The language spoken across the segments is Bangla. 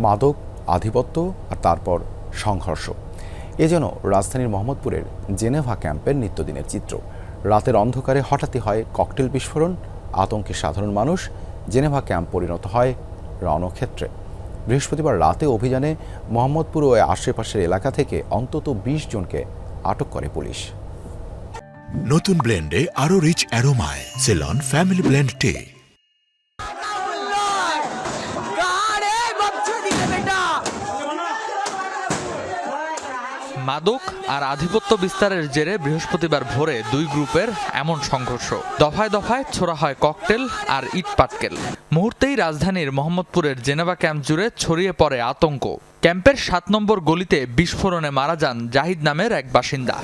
মাদক, আধিপত্য আর তারপর সংঘর্ষ। এ যেন রাজধানীর মোহাম্মদপুরের জেনেভা ক্যাম্পের নিত্যদিনের চিত্র। রাতের অন্ধকারে হঠাৎই হয় ককটেল বিস্ফোরণ, আতঙ্কে সাধারণ মানুষ জেনেভা ক্যাম্প পরিণত হয় রণক্ষেত্রে। বৃহস্পতিবার রাতে অভিযানে মোহাম্মদপুর ও আশেপাশের এলাকা থেকে অন্তত বিশ জনকে আটক করে পুলিশ। নতুন ব্লেন্ডে আরও রিচ অ্যারোমায়, সেলন ফ্যামিলি ব্লেন্ড টে। মাদক আর আধিপত্য বিস্তারের জেরে বৃহস্পতিবার ভোরে দুই গ্রুপের এমন সংঘর্ষ। দফায় দফায় ছোড়া হয় ককটেল আর ইট পাটকেল। মুহূর্তেই রাজধানীর মোহাম্মদপুরের জেনেভা ক্যাম্প জুড়ে ছড়িয়ে পড়ে আতঙ্ক। ক্যাম্পের সাত নম্বর গলিতে বিস্ফোরণে মারা যান জাহিদ নামের এক বাসিন্দা।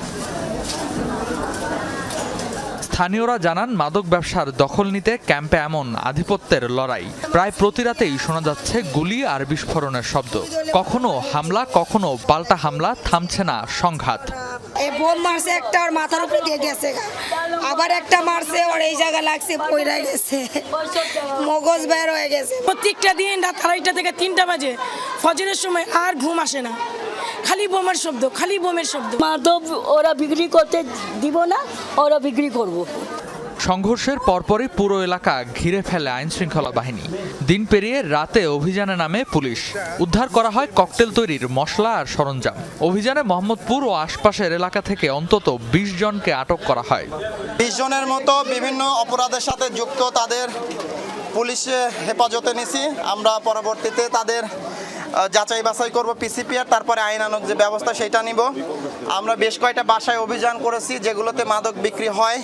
স্থানীয়রা জানান, মাদক ব্যবসার দখল নিতে ক্যাম্পে এমন আধিপত্যের লড়াই। প্রায় প্রতি রাতেই শোনা যাচ্ছে গুলি আর বিস্ফোরণের শব্দ। কখনো হামলা, কখনো পাল্টা হামলা, থামছে না সংঘাত। এই বোম মারছে একটা ওর মাথার উপরে দিয়ে গেছে আবার একটা মারছে ওর এই জায়গা লাগছে পইরা গেছে। মগজ বের হয়ে গেছে। প্রত্যেকটা দিন রাত আড়াইটা থেকে তিনটা বাজে। ফজরের সময় আর ঘুম আসে না। খালি বোমের শব্দ খালি বোমের শব্দ। মাধব ওরা বিক্রি করতে দিব না ওরা বিক্রি করব। সংঘর্ষের পরপরই পুরো এলাকা ঘিরে ফেলে আইন শৃঙ্খলা বাহিনী। দিন পেরিয়ে রাতে অভিযানে নামে পুলিশ। উদ্ধার করা হয় ককটেল তৈরির মশলা আর সরঞ্জাম। অভিযানে মোহাম্মদপুর ও আশপাশের এলাকা থেকে অন্তত বিশ জনকে আটক করা হয়। বিশ জনের মতো বিভিন্ন অপরাধের সাথে যুক্ত তাদের পুলিশে হেফাজতে নিছি। আমরা পরবর্তীতে তাদের যাচাই বাছাই করব পিসিপিআর তারপরে আইনানুক যে ব্যবস্থা সেটা নিব। আমরা বেশ কয়টা বাসায় অভিযান করেছি যেগুলোতে মাদক বিক্রি হয়।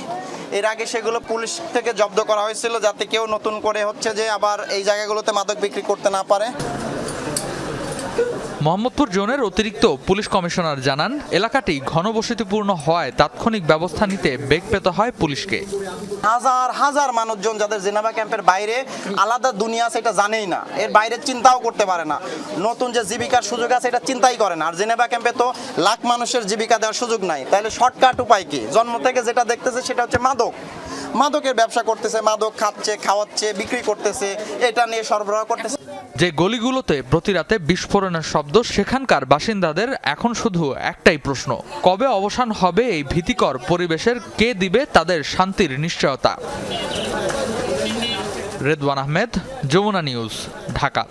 এর আগে সেগুলো পুলিশ থেকে জব্দ করা হয়েছিল যাতে কেউ নতুন করে হচ্ছে যে আবার এই জায়গাগুলোতে মাদক বিক্রি করতে না পারে। মোহাম্মদপুর জোনের অতিরিক্ত পুলিশ কমিশনার জানান, এলাকাটি ঘনবসতিপূর্ণ হওয়ায় তাৎক্ষণিক ব্যবস্থা নিতে বেগ পেতে হয় পুলিশকে। হাজার হাজার মানুষজন যাদের জেনেভা ক্যাম্পের বাইরে আলাদা দুনিয়া আছে এটা জানেই না। এর বাইরে চিন্তাও করতে পারে না। নতুন যে জীবিকার সুযোগ আছে এটা চিন্তাই করে না। আর জেনেভা ক্যাম্পে তো লাখ মানুষের জীবিকা দেওয়ার সুযোগ নাই। তাহলে শর্টকাট উপায় কি? জন্ম থেকে যেটা দেখতেছে সেটা হচ্ছে মাদক। মাদকের ব্যবসা করতেছে, মাদক খাচ্ছে, খাওয়াচ্ছে, বিক্রি করতেছে, এটা নিয়ে সরবরাহ করতেছে। যে গলিগুলোতে প্রতি রাতে বিস্ফোরণের শব্দ, সেখানকার বাসিন্দাদের এখন শুধু একটাই প্রশ্ন, কবে অবসান হবে এই ভীতিকর পরিবেশের, কে দিবে তাদের শান্তির নিশ্চয়তা? রেদওয়ান আহমেদ, যমুনা নিউজ, ঢাকা।